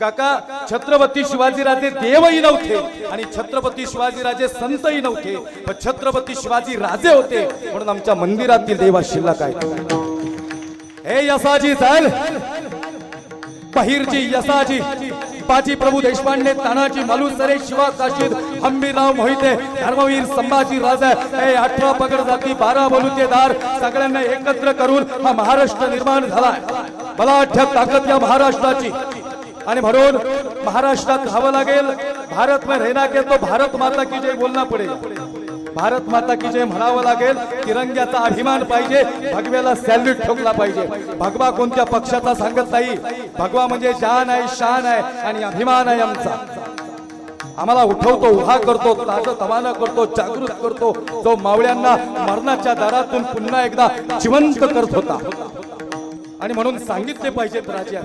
काका छत्रपती शिवाजीराजे देवही नव्हते आणि छत्रपती शिवाजीराजे संतही नव्हते. पण छत्रपती शिवाजी राजे होते म्हणून आमच्या मंदिरातील देवा शिल्लक आहे हे यसाजी चाल. बहिरजी यसाजी बाजी प्रभू देशपांडे तानाजी मालुसरे शिवा काशीद हंबीरराव मोहिते धर्मवीर संभाजी राजा. हे अठरा पगड जाती बारा बलुतेदार सगळ्यांना एकत्र करून हा महाराष्ट्र निर्माण झाला. बलाढ्य ताकद या महाराष्ट्राची. आणि म्हणून महाराष्ट्रात राहावं लागेल. भारत में रहना के तो भारत माता की जय बोलना पडेल भारत माता की जय म्हणावं लागेल. तिरंग्याचा अभिमान पाहिजे. भगव्याला सॅल्यूट ठोकला पाहिजे. भगवा कोणत्या पक्षाचा सांगत नाही. भगवा म्हणजे जान आहे शान आहे आणि अभिमान आहे आमचा. आम्हाला उठवतो उभा करतो ताज तवाना करतो जागृत करतो. जो मावळ्यांना मरणाच्या दारातून पुन्हा एकदा जिवंत करत होता. आणि म्हणून सांगितले पाहिजेत राजा